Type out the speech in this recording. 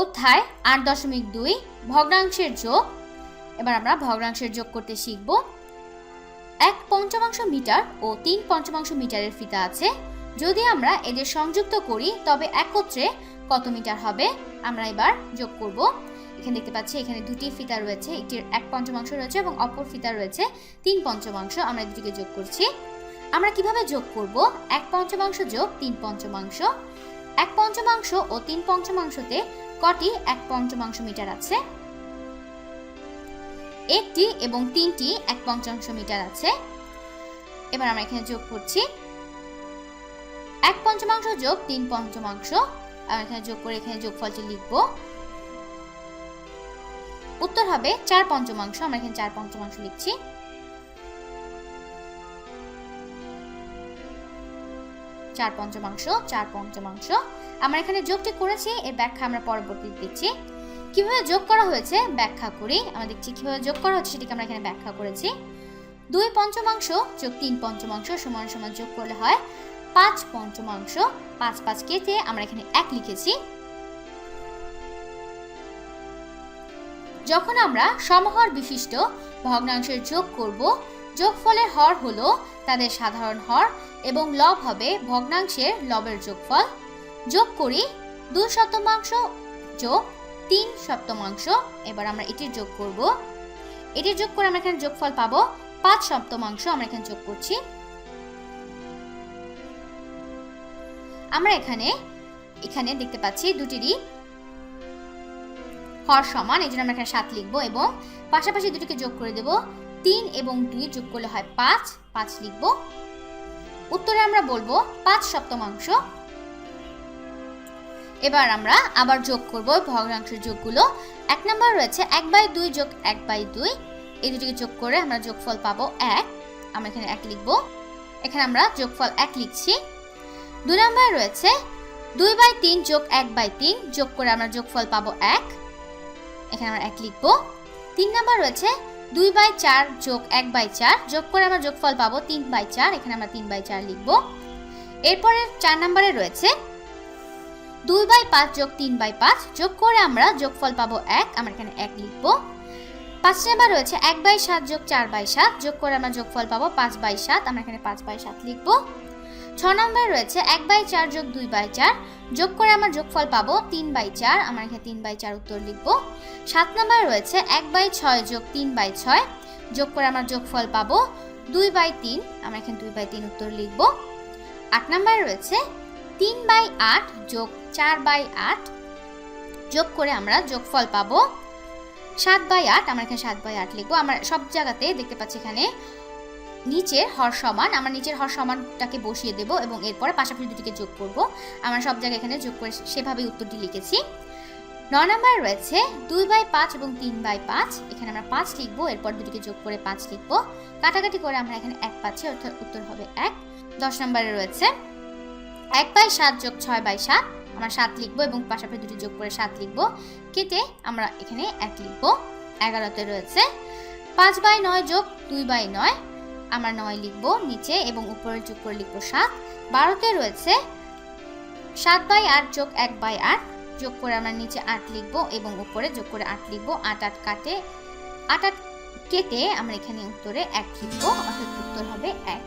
অধ্যায় আট দশমিক দুই, ভগ্নাংশের যোগ। এবার আমরা ভগ্নাংশের যোগ করতে শিখব। এক পঞ্চমাংশ মিটার ও তিন পঞ্চমাংশ মিটারের ফিতা আছে। যদি আমরা এদের সংযুক্ত করি, তবে একত্রে কত মিটার হবে? আমরা এবার যোগ করব। এখানে দেখতে পাচ্ছি, এখানে দুটি ফিতা রয়েছে একটির এক পঞ্চমাংশ রয়েছে এবং অপর ফিতা রয়েছে তিন পঞ্চমাংশ। আমরা দুটিকে যোগ করছি। আমরা কীভাবে যোগ করব? এক পঞ্চমাংশ যোগ তিন পঞ্চমাংশ। এক পঞ্চমাংশ ও তিন পঞ্চমাংশতে কটি এক পঞ্চমাংশ মিটার আছে? একটি এবং তিনটি এক পঞ্চমাংশ মিটার আছে। এবার আমরা এখানে যোগ করছি। এক পঞ্চমাংশ যোগ তিন পঞ্চমাংশ। আমরা এখানে যোগ করে এখানে যোগফলটি লিখব। উত্তর হবে চার পঞ্চমাংশ। আমরা এখানে চার পঞ্চমাংশ লিখছি। চার পঞ্চমাংশ চার পঞ্চমাংশ। আমরা এখানে যোগটি করেছি এর ব্যাখ্যা আমরা পরবর্তীতে দিচ্ছি। কীভাবে যোগ করা হয়েছে? ব্যাখ্যা করি। আমরা দেখছি কীভাবে যোগ করা হচ্ছে সেটিকে আমরা এখানে ব্যাখ্যা করেছি। দুই পঞ্চমাংশ যোগ তিন পঞ্চমাংশ সমান সমান যোগ করলে হয় পাঁচ পঞ্চমাংশ। পাঁচ পাঁচ কেটে আমরা এখানে এক লিখেছি। যখন আমরা সমহর বিশিষ্ট ভগ্নাংশের যোগ করব যোগফলের হর হলো তাদের সাধারণ হর এবং লব হবে ভগ্নাংশের লবের যোগফল। যোগ করি দুই শতমাংশ যোগ তিন সপ্তমাংশ এবার আমরা এটির যোগ করব। এটির যোগ করে আমরা এখানে যোগফল পাবো। পাঁচ সপ্তমাংশ আমরা এখানে যোগ করছি। আমরা এখানে এখানে দেখতে পাচ্ছি দুটিরই হর সমান, এই জন্য আমরা এখানে সাত লিখব এবং পাশাপাশি দুটিকে যোগ করে দেব। তিন এবং দুই যোগ করলে হয় পাঁচ পাঁচ লিখব। উত্তরে আমরা বলব পাঁচ সপ্তমাংশ। এবার আমরা আবার যোগ করব ভগ্নাংশের যোগগুলো। এক নম্বর রয়েছে এক বাই দুই যোগ এক বাই দুই। এই দুটিকে যোগ করে আমরা যোগফল পাবো এক। আমরা এখানে এক লিখব। এখানে আমরা যোগফল এক লিখছি। দুই নম্বর রয়েছে দুই বাই তিন যোগ এক বাই তিন, যোগ করে আমরা যোগফল পাবো এক। এখানে আমরা এক লিখব। তিন নম্বর রয়েছে দুই বাই চার যোগ এক বাই চার, যোগ করে আমরা যোগফল পাবো তিন বাই চার, এখানে আমরা তিন বাই চার লিখব। এরপরে চার নম্বরে রয়েছে দুই বাই পাঁচ যোগ তিন বাই পাঁচ, যোগ করে আমরা যোগফল পাবো এক, আমরা এখানে এক লিখব। পাঁচ নাম্বার রয়েছে এক বাই সাত যোগ চার বাই সাত, যোগ করে আমরা যোগফল পাবো পাঁচ বাই সাত, আমরা এখানে পাঁচ বাই সাত লিখব। ছ নম্বর রয়েছে এক বাই চার যোগ দুই বাই চার। যোগ করে আমরা যোগফল পাবো তিন বাই চার, আমার এখানে তিন বাই চার উত্তর লিখব। সাত নম্বর রয়েছে এক বাই ছয় যোগ তিন বাই ছয়। যোগ করে আমরা যোগফল পাবো দুই বাই তিন, আমরা এখানে দুই বাই তিন উত্তর লিখব। আট নম্বর রয়েছে তিন বাই আট যোগ চার বাই আট। যোগ করে আমরা যোগফল পাবো সাত বাই আট, আমরা এখানে সাত বাই আট লিখব। আমরা সব জায়গাতে দেখতে পাচ্ছি এখানে নিচের হর সমান, আমরা নিচের হর সমানটাকে বসিয়ে দেব এবং এরপরে পাশাপাশি দুটিকে যোগ করব। আমরা সব জায়গায় এখানে যোগ করে সেভাবেই উত্তরটি লিখেছি। ন নম্বর রয়েছে দুই বাই পাঁচ এবং তিন বাই পাঁচ। এখানে আমরা পাঁচ লিখব, এরপর দুটিকে যোগ করে পাঁচ লিখব। কাটাকাটি করে আমরা এখানে এক পাচ্ছি, অর্থাৎ উত্তর হবে এক। দশ নম্বরে রয়েছে এক বাই সাত যোগ ছয় বাই সাত। আমরা সাত লিখব এবং পাশাপাশি দুটি যোগ করে সাত লিখব। কেটে আমরা এখানে এক লিখব। এগারোতে রয়েছে পাঁচ বাই নয় যোগ দুই বাই নয়। আমরা নয় লিখব নিচে এবং উপরে যোগ করে লিখব সাত। বারোতে রয়েছে সাত বাই আট যোগ এক বাই আট। যোগ করে আমরা নিচে আট লিখব এবং উপরে যোগ করে আট লিখব। আট আট কাটে, আট আট কেটে আমরা এখানে উত্তরে এক লিখব, অর্থাৎ উত্তর হবে এক।